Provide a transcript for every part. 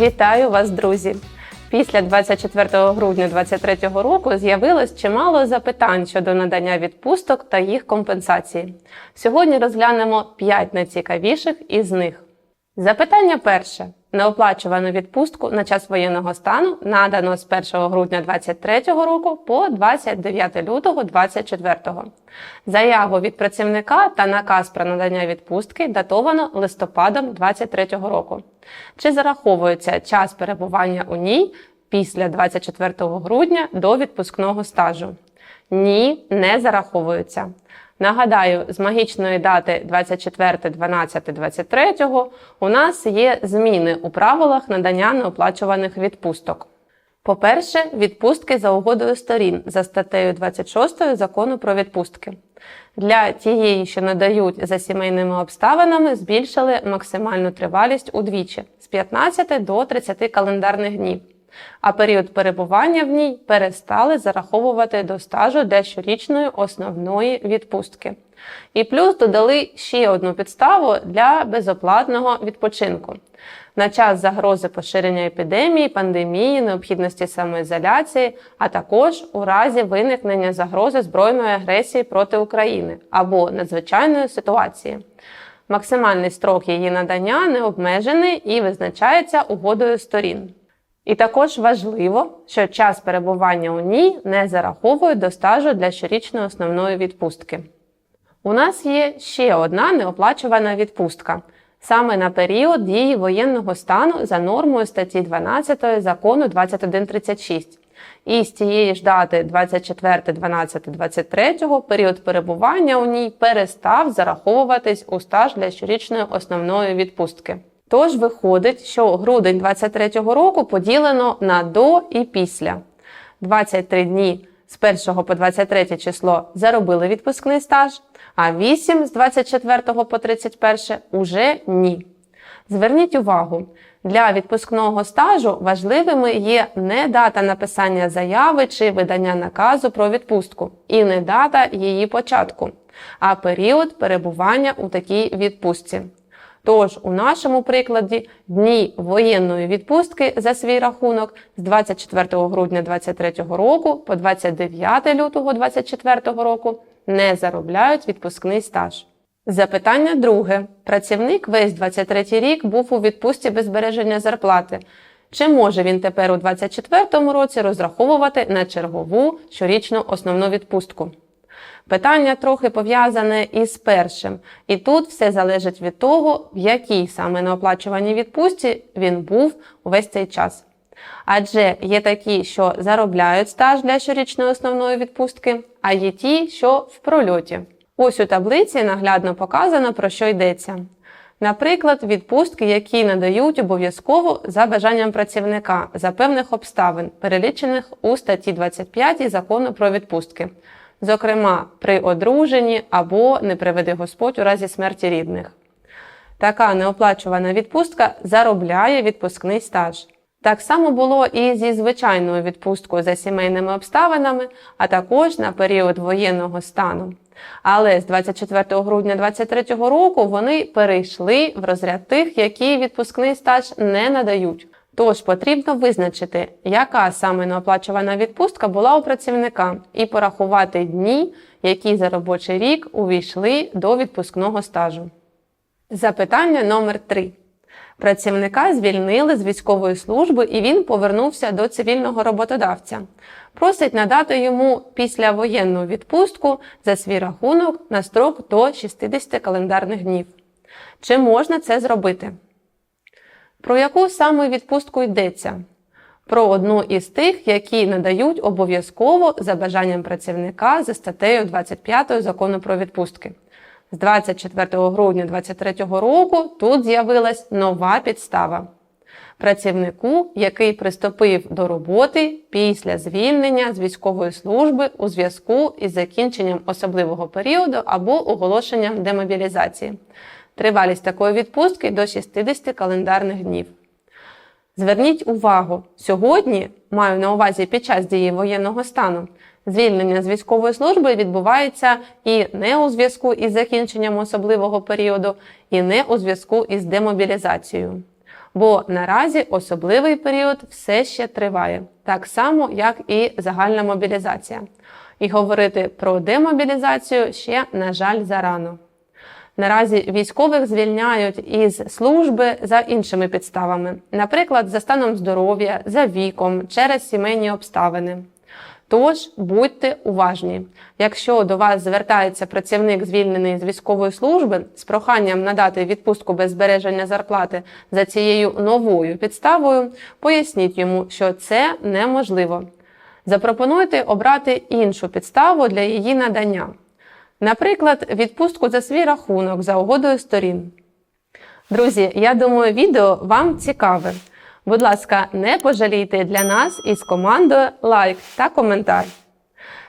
Вітаю вас, друзі! Після 24 грудня 2023 року з'явилось чимало запитань щодо надання відпусток та їх компенсації. Сьогодні розглянемо 5 найцікавіших із них. Запитання перше. Неоплачувану відпустку на час воєнного стану надано з 1 грудня 2023 року по 29 лютого 2024. Заяву від працівника та наказ про надання відпустки датовано листопадом 2023 року. Чи зараховується час перебування у ній після 24 грудня до відпускного стажу? Ні, не зараховується. Нагадаю, з магічної дати 24.12.23 у нас є зміни у правилах надання неоплачуваних відпусток. По-перше, відпустки за угодою сторін за статтею 26 закону про відпустки. Для тієї, що надають за сімейними обставинами, збільшили максимальну тривалість удвічі з 15 до 30 календарних днів а період перебування в ній перестали зараховувати до стажу для щорічної основної відпустки. І плюс додали ще одну підставу для безоплатного відпочинку. На час загрози поширення епідемії, пандемії, необхідності самоізоляції, а також у разі виникнення загрози збройної агресії проти України або надзвичайної ситуації. Максимальний строк її надання не обмежений і визначається угодою сторін. І також важливо, що час перебування у ній не зараховують до стажу для щорічної основної відпустки. У нас є ще одна неоплачувана відпустка саме на період дії воєнного стану за нормою статті 12 закону 2136. І з цієї ж дати 24.12.23 період перебування у ній перестав зараховуватись у стаж для щорічної основної відпустки. Тож виходить, що грудень 23-го року поділено на до і після. 23 дні з 1 по 23 число заробили відпускний стаж, а 8 з 24 по 31 уже ні. Зверніть увагу, для відпускного стажу важливими є не дата написання заяви чи видання наказу про відпустку, і не дата її початку, а період перебування у такій відпустці. Тож, у нашому прикладі дні воєнної відпустки за свій рахунок з 24 грудня 2023 року по 29 лютого 2024 року не заробляють відпускний стаж. Запитання друге. Працівник весь 23 рік був у відпустці без збереження зарплати. Чи може він тепер у 2024 році розраховувати на чергову щорічну основну відпустку? Питання трохи пов'язане із першим, і тут все залежить від того, в якій саме неоплачуваній відпустці він був увесь цей час. Адже є такі, що заробляють стаж для щорічної основної відпустки, а є ті, що в прольоті. Ось у таблиці наглядно показано, про що йдеться. Наприклад, відпустки, які надають обов'язково за бажанням працівника за певних обставин, перелічених у статті 25 закону про відпустки зокрема при одруженні або не приведи Господь у разі смерті рідних. Така неоплачувана відпустка заробляє відпускний стаж. Так само було і зі звичайною відпусткою за сімейними обставинами, а також на період воєнного стану. Але з 24 грудня 2023 року вони перейшли в розряд тих, які відпускний стаж не надають. Тож потрібно визначити, яка саме неоплачувана відпустка була у працівника, і порахувати дні, які за робочий рік увійшли до відпускного стажу. Запитання номер 3 Працівника звільнили з військової служби і він повернувся до цивільного роботодавця. Просить надати йому післявоєнну відпустку за свій рахунок на строк до 60 календарних днів. Чи можна це зробити? Про яку саме відпустку йдеться? Про одну із тих, які надають обов'язково за бажанням працівника за статтею 25 закону про відпустки. З 24 грудня 2023 року тут з'явилась нова підстава. Працівнику, який приступив до роботи після звільнення з військової служби у зв'язку із закінченням особливого періоду або оголошенням демобілізації. Тривалість такої відпустки до 60 календарних днів. Зверніть увагу, сьогодні, маю на увазі під час дії воєнного стану, звільнення з військової служби відбувається і не у зв'язку із закінченням особливого періоду, і не у зв'язку із демобілізацією. бо наразі особливий період все ще триває, так само, як і загальна мобілізація. І говорити про демобілізацію ще, на жаль, зарано. Наразі військових звільняють із служби за іншими підставами, наприклад, за станом здоров'я, за віком, через сімейні обставини. Тож будьте уважні, якщо до вас звертається працівник, звільнений з військової служби, з проханням надати відпустку без збереження зарплати за цією новою підставою, поясніть йому, що це неможливо. Запропонуйте обрати іншу підставу для її надання. Наприклад, відпустку за свій рахунок за угодою сторін. Друзі, я думаю, відео вам цікаве. Будь ласка, не пожалійте для нас із командою лайк та коментар.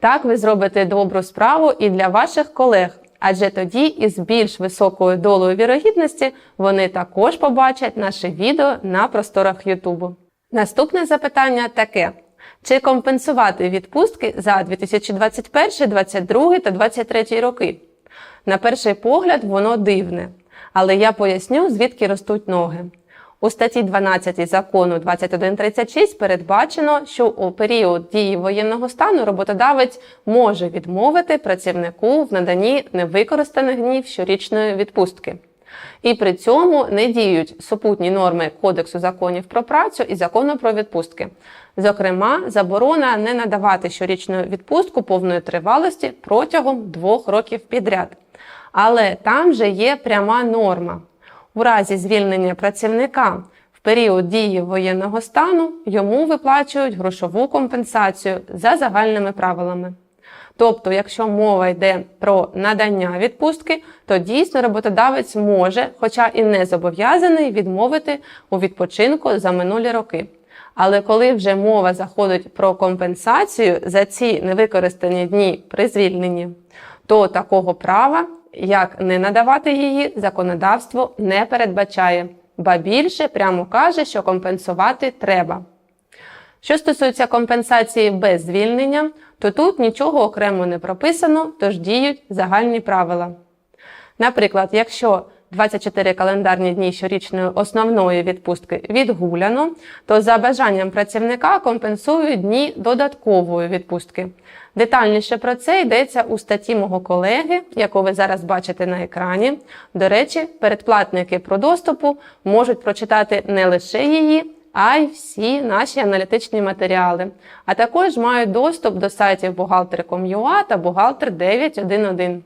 Так ви зробите добру справу і для ваших колег, адже тоді із більш високою долею вірогідності вони також побачать наше відео на просторах Ютубу. Наступне запитання таке: чи компенсувати відпустки за 2021, 2022 та 2023 роки? На перший погляд, воно дивне, але я поясню, звідки ростуть ноги. У статті 12 закону 2136 передбачено, що у період дії воєнного стану роботодавець може відмовити працівнику в наданні невикористаних днів щорічної відпустки. І при цьому не діють супутні норми Кодексу законів про працю і закону про відпустки. Зокрема, заборона не надавати щорічну відпустку повної тривалості протягом двох років підряд. Але там же є пряма норма. У разі звільнення працівника в період дії воєнного стану йому виплачують грошову компенсацію за загальними правилами. Тобто, якщо мова йде про надання відпустки, то дійсно роботодавець може, хоча і не зобов'язаний, відмовити у відпочинку за минулі роки. Але коли вже мова заходить про компенсацію за ці невикористані дні при звільненні, то такого права, як не надавати її, законодавство не передбачає, ба більше прямо каже, що компенсувати треба. Що стосується компенсації без звільнення, то тут нічого окремо не прописано, тож діють загальні правила. Наприклад, якщо 24 календарні дні щорічної основної відпустки відгуляно, то за бажанням працівника компенсують дні додаткової відпустки. Детальніше про це йдеться у статті мого колеги, яку ви зараз бачите на екрані. До речі, передплатники про доступу можуть прочитати не лише її, а й всі наші аналітичні матеріали, а також мають доступ до сайтів бухгалтер.com.ua та бухгалтер 911.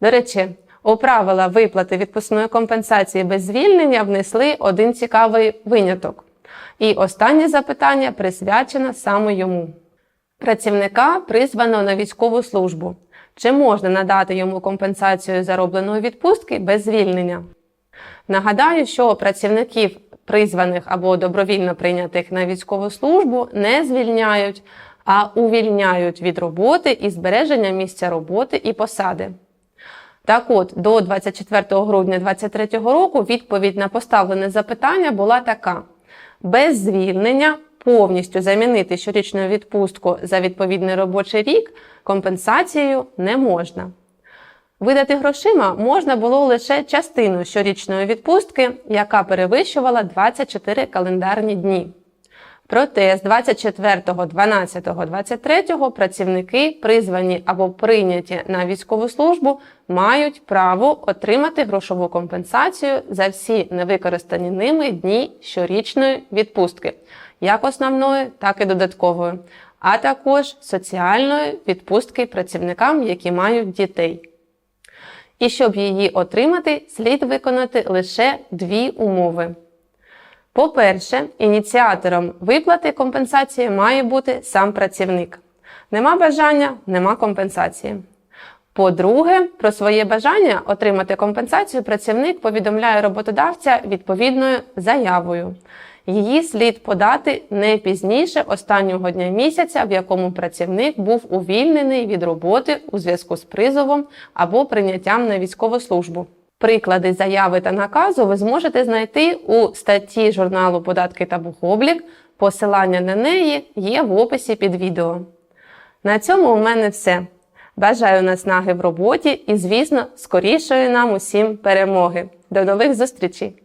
До речі, у правила виплати відпускної компенсації без звільнення внесли один цікавий виняток. І останнє запитання присвячено саме йому. Працівника призвано на військову службу. Чи можна надати йому компенсацію заробленої відпустки без звільнення? Нагадаю, що працівників, призваних або добровільно прийнятих на військову службу, не звільняють, а увільняють від роботи і збереження місця роботи і посади. Так от, до 24 грудня 2023 року відповідь на поставлене запитання була така: без звільнення повністю замінити щорічну відпустку за відповідний робочий рік компенсацією не можна. Видати грошима можна було лише частину щорічної відпустки, яка перевищувала 24 календарні дні. Проте з 24.12.23 працівники, призвані або прийняті на військову службу, мають право отримати грошову компенсацію за всі невикористані ними дні щорічної відпустки, як основної, так і додаткової, а також соціальної відпустки працівникам, які мають дітей. І щоб її отримати, слід виконати лише дві умови. По-перше, ініціатором виплати компенсації має бути сам працівник. Нема бажання, нема компенсації. По-друге, про своє бажання отримати компенсацію працівник повідомляє роботодавця відповідною заявою. Її слід подати не пізніше останнього дня місяця, в якому працівник був увільнений від роботи у зв'язку з призовом або прийняттям на військову службу. Приклади заяви та наказу ви зможете знайти у статті журналу Податки та бухоблік. Посилання на неї є в описі під відео. На цьому у мене все. Бажаю наснаги в роботі і, звісно, скорішої нам усім перемоги. До нових зустрічей!